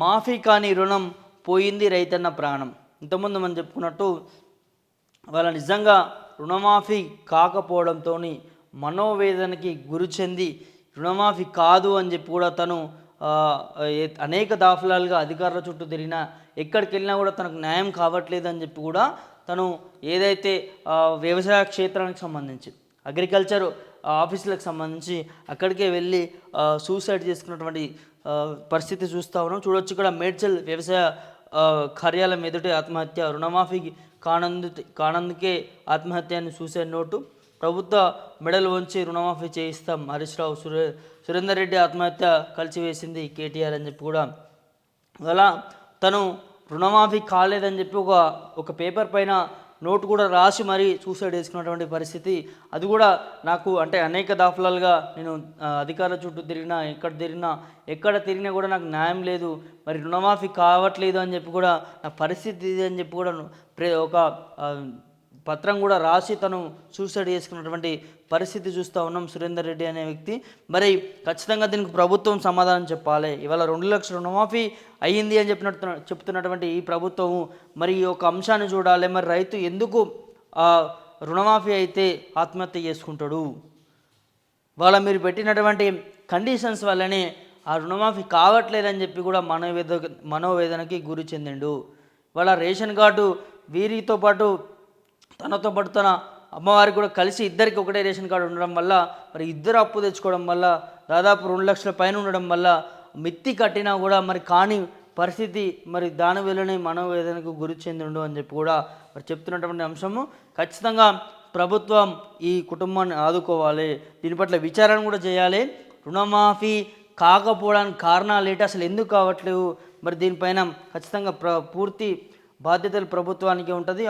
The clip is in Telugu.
మాఫీ కాని రుణం పోయింది రైతన్న ప్రాణం. ఇంతకుముందు మనం చెప్పుకున్నట్టు వాళ్ళ నిజంగా రుణమాఫీ కాకపోవడంతో మనోవేదనకి గురి చెంది రుణమాఫీ కాదు అని చెప్పి కూడా తను అనేక దాఫలాలుగా అధికారుల చుట్టూ తిరిగినా ఎక్కడికి వెళ్ళినా కూడా తనకు న్యాయం కావట్లేదు అని చెప్పి కూడా తను ఏదైతే వ్యవసాయ క్షేత్రానికి సంబంధించి అగ్రికల్చర్ ఆఫీసులకు సంబంధించి అక్కడికే వెళ్ళి సూసైడ్ చేసుకున్నటువంటి పరిస్థితి చూస్తూ ఉన్నాం. చూడొచ్చు ఇక్కడ మేడ్చల్ వ్యవసాయ కార్యాలయం ఎదుటి ఆత్మహత్య రుణమాఫీకి కానందు కానందుకే ఆత్మహత్య అని చూసే నోటు. ప్రభుత్వ మెడలు వంచి రుణమాఫీ చేయిస్తాం హరీష్ రావు. సురే సురేందర్ రెడ్డి ఆత్మహత్య కలిసివేసింది కేటీఆర్ అని చెప్పి కూడా. అలా తను రుణమాఫీ కాలేదని చెప్పి ఒక ఒక పేపర్ పైన నోటు కూడా రాసి మరీ సూసైడ్ చేసుకున్నటువంటి పరిస్థితి. అది కూడా నాకు అంటే అనేక దాఫలాలుగా నేను అధికారుల చుట్టూ తిరిగినా ఎక్కడ తిరిగినా ఎక్కడ తిరిగినా కూడా నాకు న్యాయం లేదు. మరి రుణమాఫీ కావట్లేదు అని చెప్పి కూడా నా పరిస్థితి ఇది అని చెప్పి కూడా ప్రే ఒక పత్రం కూడా రాసి తను సూసైడ్ చేసుకున్నటువంటి పరిస్థితి చూస్తూ ఉన్నాం సురేందర్ రెడ్డి అనే వ్యక్తి. మరి ఖచ్చితంగా దీనికి ప్రభుత్వం సమాధానం చెప్పాలి. ఇవాళ రెండు లక్షల రుణమాఫీ అయ్యింది అని చెప్పినట్టు చెప్తున్నటువంటి ఈ ప్రభుత్వము మరి ఈ యొక్క అంశాన్ని చూడాలి. మరి రైతు ఎందుకు ఆ రుణమాఫీ అయితే ఆత్మహత్య చేసుకుంటాడు? వాళ్ళ మీరు పెట్టినటువంటి కండిషన్స్ వల్లనే ఆ రుణమాఫీ కావట్లేదని చెప్పి కూడా మనోవేద మనోవేదనకి గురి చెందిండు. వాళ్ళ రేషన్ కార్డు వీరితో పాటు తనతో పాటు తన అమ్మవారికి కూడా కలిసి ఇద్దరికి ఒకటే రేషన్ కార్డు ఉండడం వల్ల మరి ఇద్దరు అప్పు తెచ్చుకోవడం వల్ల దాదాపు రెండు లక్షల పైన ఉండడం వల్ల మిత్తి కట్టినా కూడా మరి కాని పరిస్థితి మరి దాని వల్లనే మనోవేదనకు గురి చెందిండు అని చెప్పి కూడా మరి చెప్తున్నటువంటి అంశము. ఖచ్చితంగా ప్రభుత్వం ఈ కుటుంబాన్ని ఆదుకోవాలి. దీని పట్ల విచారణ కూడా చేయాలి. రుణమాఫీ కాకపోవడానికి కారణాలు ఏంటి? అసలు ఎందుకు కావట్లేవు? మరి దీనిపైన ఖచ్చితంగా ప్ర పూర్తి బాధ్యతలు ప్రభుత్వానికి ఉంటుంది.